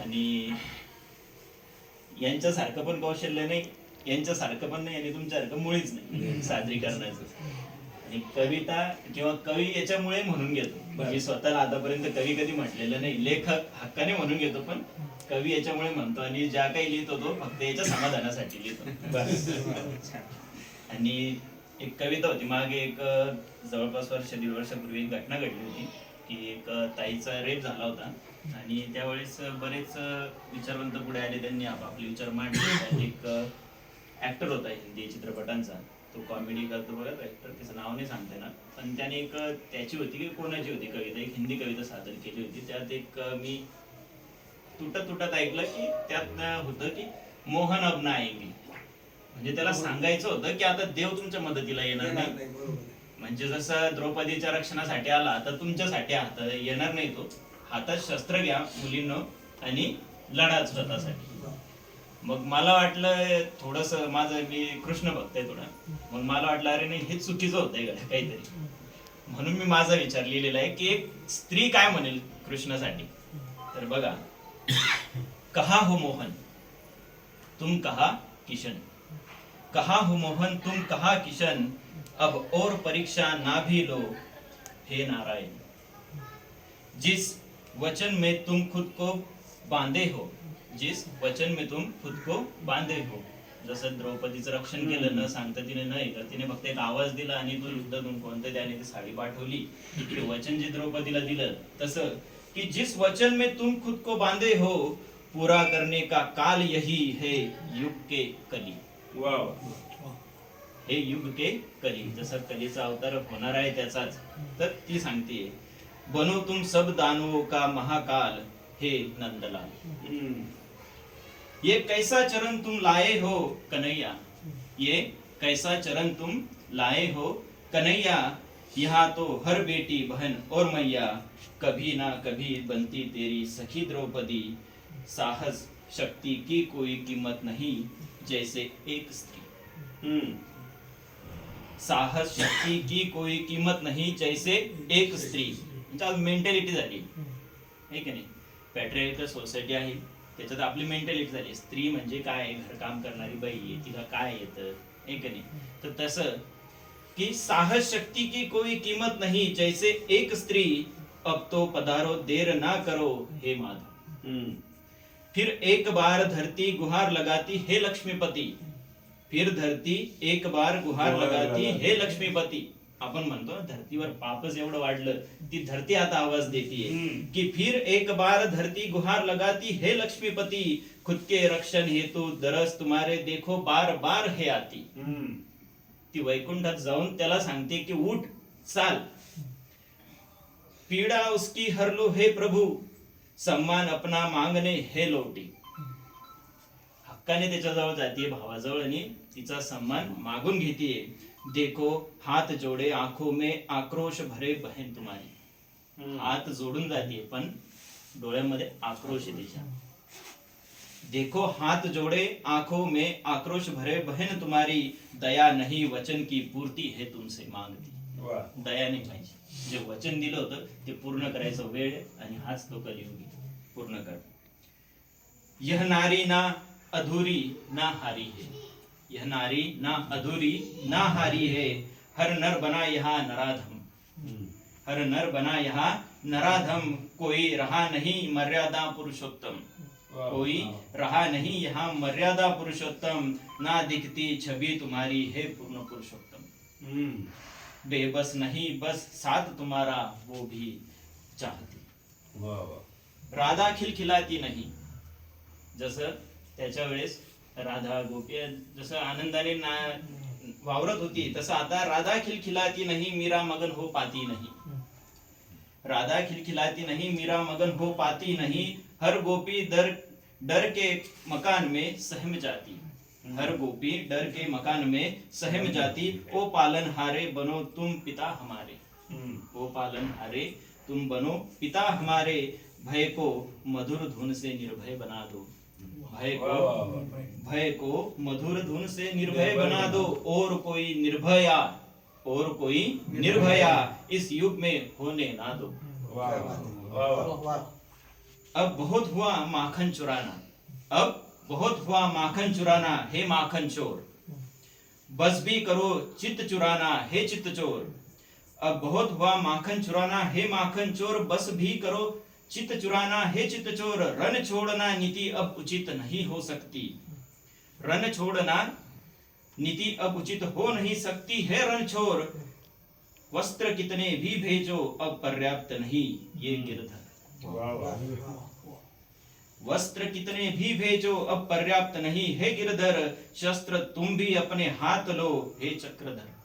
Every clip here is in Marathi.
आणि यांच्यासारखं पण कौशल्य नाही यांच्यासारखं पण नाही आणि तुमच्यासारखं मुळीच नाही. सादरीकरणाचं. आणि कविता किंवा कवी याच्यामुळे म्हणून घेतो. मी स्वतःला आतापर्यंत कवी कधी म्हटलेलं नाही. लेखक हक्काने म्हणून घेतो पण कवी याच्यामुळे म्हणतो आणि ज्या काही लिहितो तो फक्त याच्या समाधानासाठी लिहितो. आणि एक कविता होती. मागे एक जवळपास वर्ष दीड वर्षापूर्वी घटना घडली होती. की एक ताईचा रेप झाला होता. आणि त्यावेळेस बरेच विचारवंत पुढे आले त्यांनी. आपापले विचार मांडले. एक ऍक्टर होता हिंदी चित्रपटांचा. तो कॉमेडी करतो बघा ऍक्टर त्याचं नाव नाही सांगता येणार. पण त्याने एक त्याची होती की कोणाची होती कविता? एक हिंदी कविता सादर केली होती. त्यात एक मी तुटत तुटत ऐकलं की त्यात होतं की मोहन अब ना आएंगे. म्हणजे त्याला सांगायचं होतं की आता देव तुमच्या मदतीला येणार नाही. म्हणजे जसं द्रौपदीच्या रक्षणासाठी आला तर तुमच्यासाठी हात येणार नाही तो. हातात शस्त्र घ्या मुलींनो आणि लढा स्वतःसाठी. मग मला वाटलं थोडस माझं मी कृष्ण भक्त आहे थोडा. मग मला वाटलं अरे नाही हे चुकीचं होतंय काहीतरी. म्हणून मी माझा विचार लिहिलेला आहे की एक स्त्री काय म्हणेल कृष्णासाठी? तर बघा कहा हो मोहन? तुम कहा किशन? कहा हो मोहन तुम कहा किशन? अब और परीक्षा ना भी लो हे नारायण। जिस वचन में तुम खुद को बांधे हो जिस वचन में तुम खुद को बांधे हो जसं द्रौपदीचं रक्षण केलं न सांगता तिने न ऐकलं तिने फक्त एक आवाज दिला आणि तो युद्धातून कोणतं त्याने ती साडी पाठवली. ते वचन जे द्रौपदीला दिलं तसं कि जिस वचन में तुम खुद को बांधे हो पूरा करने का काल यही है युग के कली. हे युग के कली जसं कलीचा अवतार होणार आहे त्याचाच तर ती सांगते बनो तुम सब दानवों का महाकाल हे नंदलाल. ये कैसा चरण तुम लाए हो कन्हैया? ये कैसा चरण तुम लाए हो कन्हैया? यहाँ तो हर बेटी बहन और मैया कभी ना कभी बनती तेरी सखी द्रौपदी। साहस शक्ति की कोई कीमत नहीं जैसे एक स्त्री। साहस शक्ती की कोई किंमत नाही जैसे एक स्त्री। म्हणजे मेंटॅलिटी झाली. आहे की नाही? पॅट्रियार्कल सोसायटी आहे. त्याच्यात आपली मेंटॅलिटी झाली. स्त्री म्हणजे काय? आहे? घरकाम करणारी बाई आहे. तिला काय येतं? आहे की नाही? तर तसं की साहस शक्ती की कोई कीमत नहीं जैसे एक स्त्री अब तो पधारो देर ना करो हे माधव. फिर एक बार धरती गुहार लगाती हे लक्ष्मीपती। फिर धरती एक बार गुहार लगाती. हे लक्ष्मीपती। आपण म्हणतो ना, धरतीवर पापच एवढं वाढलं ती धरती आता आवाज देतीये. कि फिर एक बार धरती गुहार लगाती हे लक्ष्मीपती खुद के रक्षण हेतु दरस तुम्हारे देखो बार बार हे आती. ती वैकुंठात जाऊन त्याला सांगते की उठ चाल. पीडा उसकी हर लो हे प्रभू सम्मान अपना मागणे हे लोटी. हक्काने त्याच्याजवळ जाते भावाजवळ आणि तिचा सन्मान मागून घेते देखो हात जोडे आंखों में आक्रोश भरे बहन तुम्हारी. हात जोडून जाते पण डोळ्यामध्ये आक्रोश आहे तिच्या. देखो हाथ जोड़े आंखों में आक्रोश भरे बहन तुम्हारी. दया नहीं वचन की पूर्ती है तुमसे मांगती. दया नाही पाहिजे. जे वचन दिलं होतं ते पूर्ण करायचं वेळ आणि हाच तो कलियुगी पूर्ण कर यह नारी ना अधूरी ना हारी है. यह नारी ना अधूरी ना हारी है. हर नर बना यहाँ नराधम. हर नर बना यहाँ नराधम. कोई रहा नहीं मर्यादा पुरुषोत्तम. कोई रहा नहीं यहाँ मर्यादा पुरुषोत्तम. ना दिखती छवि तुम्हारी है पूर्ण पुरुषोत्तम. बेबस नहीं बस साथ तुम्हारा वो भी चाहती। राधा खिलखिलाती नाही। जसं त्याच्या वेळेस राधा गोपी जसं आनंदाने ना वावरत होती तसं आता राधा खिलखिलाती नहीं मीरा मगन हो पाती नहीं। राधा खिलखिलाती नहीं मीरा मगन हो पाती नहीं हर गोपी डर डर के मकान में सहम जाती। हर गोपी डर के मकान में सहम जाती ओ पालन हारे बनो तुम पिता हमारे। ओ पालन हारे तुम बनो पिता हमारे। भय को मधुर धुन से निर्भय बना दो। भय को भय को मधुर धुन से निर्भय बना दो। और कोई निर्भया और कोई निर्भया। इस युग में होने ना दो। अब बहुत हुआ माखन चुराना। अब बहुत हुआ माखन चुराना हे माखन चोर। बस भी करो चित्त चुराना हे चित्त चोर। अब बहुत हुआ माखन चुराना हे माखन चोर बस भी करो चित्त चुराना हे चित्त चोर। रन छोड़ना नीति अब उचित नहीं हो सकती। रन छोड़ना नीति अब उचित हो नहीं सकती। है रन छोर वस्त्र कितने भी भेजो अब पर्याप्त नहीं। ये गिरधर। वा वा वस्त्र कितने भी भेजो अब पर्याप्त नहीं है गिरधर। शस्त्र तुम भी अपने हाथ लो हे चक्रधर।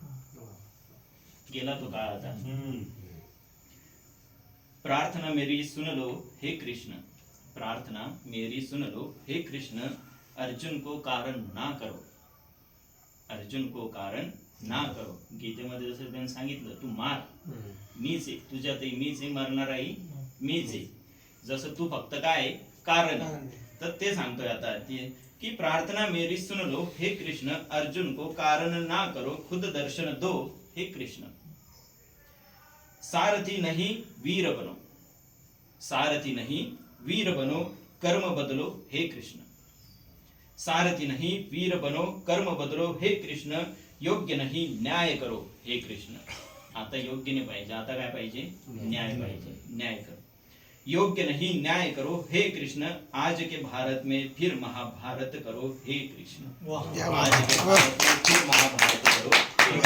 गेला तो काळ आता. प्रार्थना मेरी सुन लो हे कृष्ण। प्रार्थना मेरी सुन लो हे कृष्ण। अर्जुन को कारण ना करो। अर्जुन को कारण ना करो। गीतेमध्ये जसं त्यांनी सांगितलं तू मार. मीच आहे. तुझ्यातही मीच आहे मरणाराही मीच आहे. जसं तू फक्त काय? कारण. तर ते सांगतोय आता की प्रार्थना मेरी सुन लो हे कृष्ण अर्जुन को कारण ना करो खुद दर्शन दो हे कृष्ण। सारथी नहीं वीर बनो। सारथी नहीं वीर बनो कर्म बदलो हे कृष्ण। सारथी नहीं वीर बनो कर्म बदलो हे कृष्ण। योग्य नहीं न्याय करो हे कृष्ण। आता योग्य नाही पाहिजे आता काय पाहिजे? न्याय पाहिजे न्याय करो। योग्य नहीं न्याय करो हे कृष्ण आज के भारत में फिर महाभारत करो हे कृष्ण। आज के भारत में फिर महाभारत करो हे